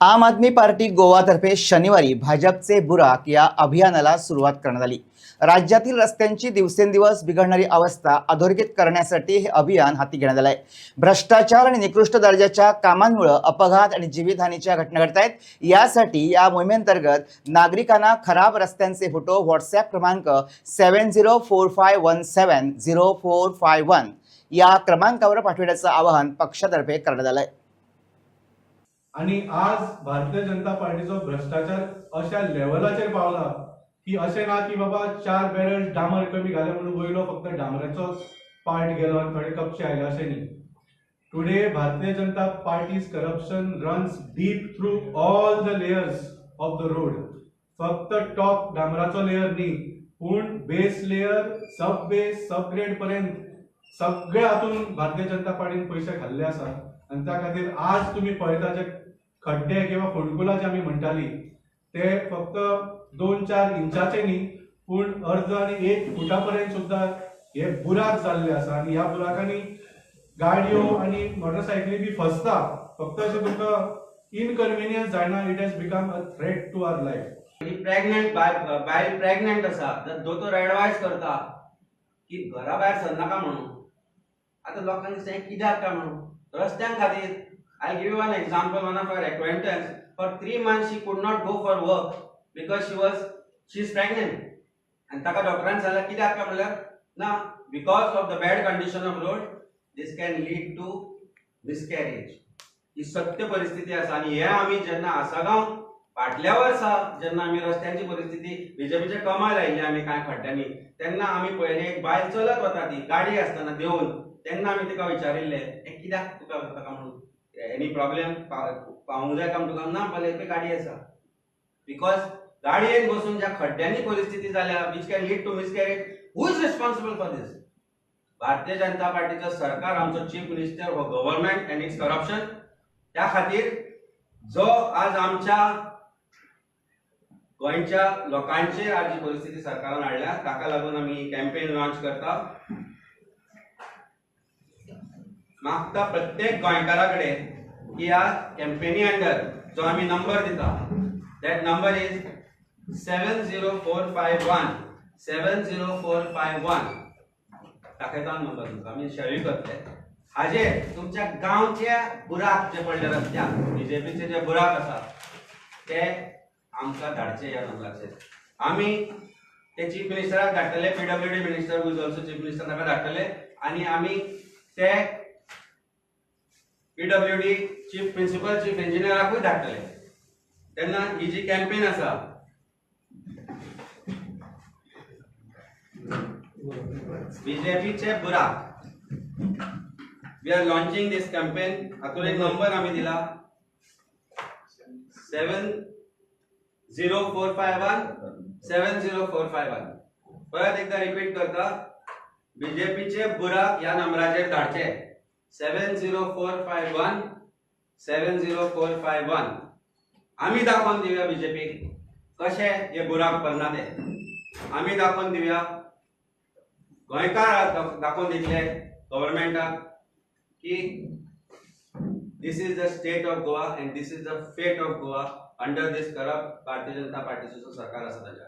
आम आदमी पार्टी गोवातर्फे शनिवारी भाजपचे बुराक या अभियानाला सुरुवात करण्यात आली. राज्यातील रस्त्यांची दिवसेंदिवस बिघडणारी अवस्था अधोरेखित करण्यासाठी हे अभियान हाती घेण्यात आलं आहे भ्रष्टाचार आणि निकृष्ट दर्जाच्या कामांमुळे अपघात आणि जीवितहानीच्या घटना घडत आहेत. यासाठी या मोहिमेअंतर्गत नागरिकांना खराब रस्त्यांचे फोटो व्हॉट्सॲप क्रमांक seven zero four five one seven zero four five one या क्रमांकावर पाठविण्याचं आवाहन पक्षातर्फे करण्यात आलं आहे आणि आज भारतीय जनता पार्टीचो भ्रष्टाचार अशा लेवलाचेर पावला की अशें ना की बाबा चार बॅरल डांबर कमी घाले म्हणून वयलो हो, फक्त डांबराचोच पार्ट गेलो आणि थोडे कपचे आयले अशें न्ही. Today Bharatiya Janata party's corruption runs deep through all the layers of the road फक्त टॉप डांबराचो लेयर न्ही पूण base layer sub base sub grade पर्यंत सगळे हातून भारतीय जनता पार्टीन पयशे घाल्ले आसा आणि त्या खातीर आज तुम्ही पळयता जे खड्डे किंवा फोंडकुलां जे आमी म्हणटाली ते फक्त दोन चार इंचाचे न्ही पूण अर्द आनी एक फुटा पर्यंत सुद्दां हे बुराक जाल्ले आसा. आणि ह्या बुराकांनी गाडयो आणि मोटरसायकली बी फसता. फक्त अशें तुमकां इनकन्विनियन्स जायना. It has become a threat to our life he pregnant बाय बायल प्रेग्नंट आसा. तर दोतोर एडवायज करता की घरा भायर सरनाका म्हणून. आतां लोकांक दिसता कित्याक काय म्हणून? रस्त्यां खातीर I give one example one of our acquaintance for three month she could not go for work because she was she is pregnant आनी ताका डॉक्टरान सांगलें कित्याक काय म्हणल्यार ना because of the bad condition of road this can lead to miscarriage ही सत्य परिस्थिती आसा आनी हे आमी जेन्ना आसागांव फाटल्या वर्सा जेन्ना आमी रस्त्यांची परिस्थिती बीजेपीचे कमाल आयिल्ले आमी कांय खड्ड्यांनी तेन्ना आमी पळयलें एक बायल चलत वता ती गाडी आसतना देंवन तेन्ना आमी तिका विचारिल्लें हें कित्याक तुका ताका म्हणून? एनी प्रॉब्लेम पावूंक जाय काय तुका ना पहिले पे गाडी आसा बिकॉज गाडयेन बसून ज्या खड्ड्यांनी परिस्थिती जाल्या which can lead to miscarriage who is responsible for this Bharatiya Janata पार्टीचं सरकार आमचो चीफ मिनिस्टर हो गव्हर्नमेंट अँड इट्स करप्शन त्या खातीर जो आज आमच्या गोंयच्या लोकांचेर आज जी परिस्थिती सरकारान हाडल्या ताका लागून आमी कॅम्पेन लॉन्च करता. मागता प्रत्येक गोंयकारा कडेन की ह्या कॅम्पेनी अंडर जो आमी नंबर दिता that number is seven zero four five one seven zero four five one दाखयता नंबर तुमकां आमी शेअर करतले हाजेर तुमच्या गांवचे बुराक जे पडले रस्त्याक बीजेपीचे जे बुराक आसा ते आमकां धाडचे ह्या नंबराचेर आमी ते चीफ मिनिस्टराक धाडटले PWD minister whose also chief minister ताका धाडटले आनी आमी ते पीडब्ल्यूडी चीफ प्रिंसिपल चीफ इंजिनियराकूय धाडटले तेन्ना ही जी कॅम्पेन आसा बीजेपीचे बुरा. We are launching this campaign हातून एक नंबर आमी दिला. Seven zero four five one seven zero four five one. परत एकदा रिपीट करता. बीजेपीचे बुराक ह्या नंबराचेर धाडचे seven zero four five one seven zero four five one. आमी दाखोवन दिवया बीजेपीक कसे हे बुराक पडना ते आमी दाखोवन दिवया गोंयकार दाखोवन दितले गव्हर्मेंटाक की this is the state of Goa and this is the fate of Goa under this corrupt Bharatiya Janata पार्टीचं सरकार असं त्याच्या